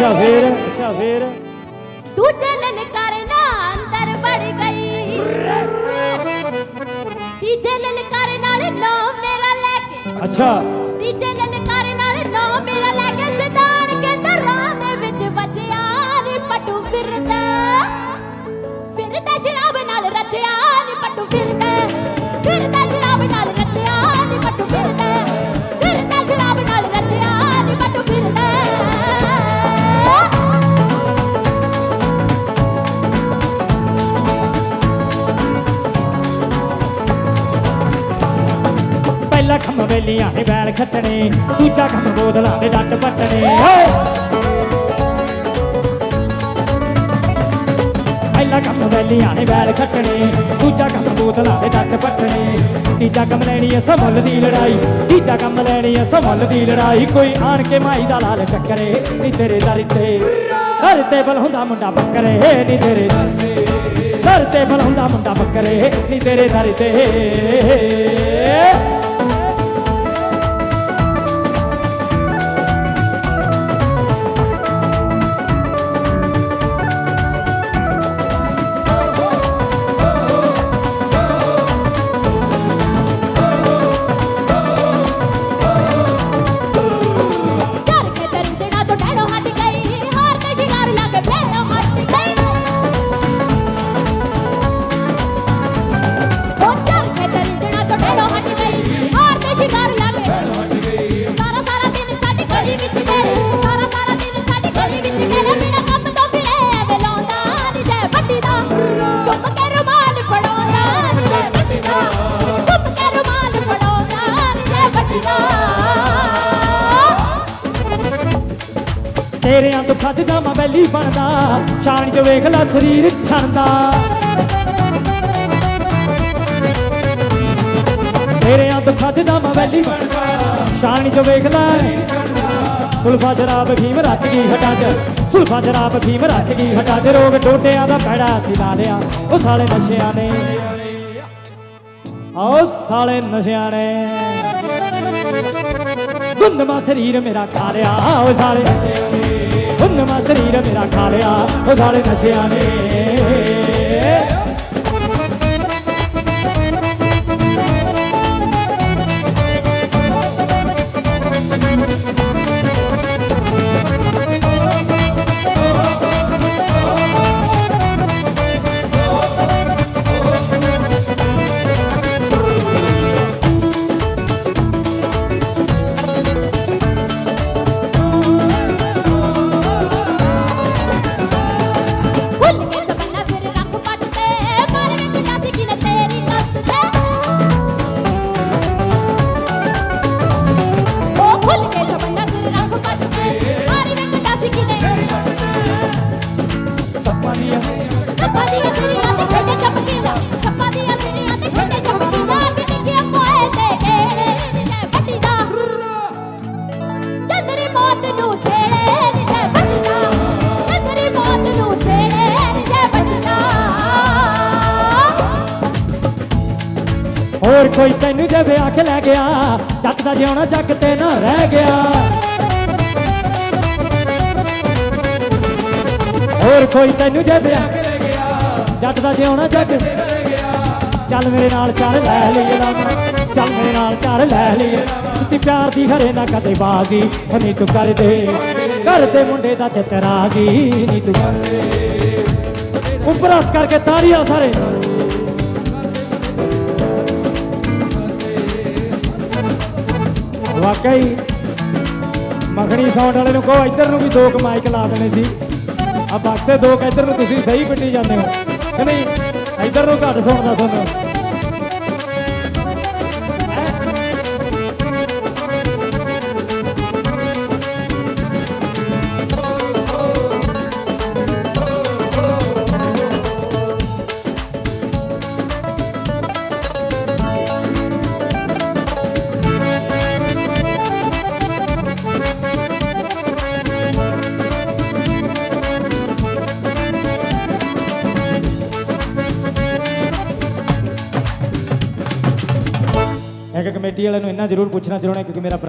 ਅੱਛਾ ਫੇਰ? ਅੱਛਾ ਫੇਰ? ਦੂਜੇ ਲਲਕਾਰ ਨਾ ਅੰਦਰ ਵੜ ਗਈ। ਤੀਜੇ ਲਲਕਾਰ ਨਾਲ ਨੋ ਮੇਰਾ ਲੈ ਕੇ। ਅੱਛਾ। ਪਹਿਲਾ ਨੇ ਬੈਲ ਖੱਟਣੇ, ਦੂਜਾ ਕੰਮ ਬੋਦਲਾਂ ਦੇ ਡੱਟ ਪੱਟਣੇ। ਓਏ ਪਹਿਲਾ ਕੰਮ ਵੇਲੀਆਂ ਨੇ ਬੈਲ ਖੱਟਣੇ, ਦੂਜਾ ਕੰਮ ਬੋਤਲਾਂ ਦੇ ਡੱਟ ਪੱਟਣੇ। ਤੀਜਾ ਕੰਮ ਲੈਣੀ ਐ ਸਮੁੱਲ ਦੀ ਲੜਾਈ, ਤੀਜਾ ਕੰਮ ਲੈਣੀ ਐ ਸਮੁੱਲ ਦੀ ਲੜਾਈ। ਕੋਈ ਆਣ ਕੇ ਮਾਈ ਦਾ ਲਾਲ ਟੱਕਰੇ ਨੀ ਤੇਰੇ ਦਰ ਤੇ। ਦਰ ਤੇ ਬਲ ਹੁੰਦਾ ਮੁੰਡਾ ਬੱਕਰੇ, ਨੀ ਤੇਰੇ ਦਰ ਤੇ। ਬਲ ਹੁੰਦਾ ਮੁੰਡਾ ਬੱਕਰੇ, ਨੀ ਤੇਰੇ ਦਰ ਤੇ। ਤੇਰਿਆਂ ਤੋਂ ਖੱਜ ਜਾਵਾਂ, ਬੈਲੀ ਬਣਦਾ। ਛਾਣੀ ਚ ਵੇਖ ਲੈ ਸਰੀਰ ਛਣਦਾ ਤੇਰਿਆਂ ਤੋਂ ਖੱਜ ਜਾਵਾਂ, ਬੈਲੀ ਬਣਦਾ। ਛਾਣੀ ਚ ਵੇਖ ਲੈ ਸੁਲਫਾ ਸ਼ਰਾਬ ਫੀਮ ਰਚ ਗਈ ਹਟਾਂ ਚ। ਸੁਲਫਾ ਸ਼ਰਾਬ ਫੀਮ ਰਚ ਗਈ ਹਟਾਂ ਚ। ਰੋਗ ਟੋਟਿਆਂ ਦਾ ਪੈੜਾ ਸੀ ਲਾ ਲਿਆ। ਉਹ ਸਾਲੇ ਨਸ਼ਿਆਂ ਨੇ। ਆਓ ਸਾਲੇ ਨਸ਼ਿਆਂ ਨੇ। ਗੁੰਦਮਾ ਸਰੀਰ ਮੇਰਾ ਖਾ ਲਿਆ, ਓ ਸਾਲੇ। ਗੁੰਦਮਾ ਸਰੀਰ ਮੇਰਾ ਖਾ ਲਿਆ, ਓ ਸਾਲੇ ਨਸ਼ਿਆਂ ਨੇ। ਹੋਰ ਕੋਈ ਤੈਨੂੰ ਜੇ ਵਿਆਹ ਕੇ ਲੈ ਗਿਆ, ਜੱਟ ਦਾ ਜਿਉਣਾ ਜੱਗ ਤੇ ਨਾ ਰਹਿ ਗਿਆ। ਹੋਰ ਕੋਈ ਤੈਨੂੰ ਜੇ ਵਿਆਹ ਕੇ ਲੈ ਗਿਆ, ਜੱਟ ਦਾ ਜਿਉਣਾ ਜੱਗ ਤੇ ਨਾ ਰਹਿ ਗਿਆ। ਚੱਲ ਮੇਰੇ ਨਾਲ ਚੱਲ ਲੈ ਲਈਏ ਲਾਮਾ ਚੱਲ ਮੇਰੇ ਨਾਲ ਚੱਲ ਲੈ ਲਈਏ ਤੇ ਪਿਆਰ ਦੀ ਹਰੇ ਨਾ ਕਦੇ ਬਾਜ਼ੀ ਨਹੀਂ ਤੂੰ ਕਰਦੇ। ਕਰਦੇ ਮੁੰਡੇ ਦਾ ਚਤਰਾਜ਼ੀ ਨਹੀਂ ਤੂੰ ਕਰਦੇ। ਉੱਪਰ ਹੱਥ ਕਰਕੇ ਤਾੜੀਆਂ ਸਾਰੇ। ਵਾਕਈ ਮੱਖਣੀ ਸਾਊਂਡ ਵਾਲੇ ਨੂੰ ਕਹੋ, ਇੱਧਰ ਨੂੰ ਵੀ ਦੋ ਕੁ ਮਾਈਕ ਲਾ ਦੇਣੇ ਸੀ। ਆ ਬਕਸੇ ਦੋ ਕੁ ਇੱਧਰ ਨੂੰ ਤੁਸੀਂ ਸਹੀ ਪਿੱਟੀ ਜਾਂਦੇ ਹੋ। ਕਿ ਨਹੀਂ? ਇੱਧਰ ਨੂੰ ਘੱਟ ਸੁਣਦਾ ਤੁਹਾਨੂੰ। ਕਮੇਟੀ ਵਾਲਿਆਂ ਨੂੰ ਇੰਨਾ ਜ਼ਰੂਰ ਪੁੱਛਣਾ ਚਾਹੁੰਦਾ ਕਿਉਂਕਿ ਮੇਰਾ ਭਰਾ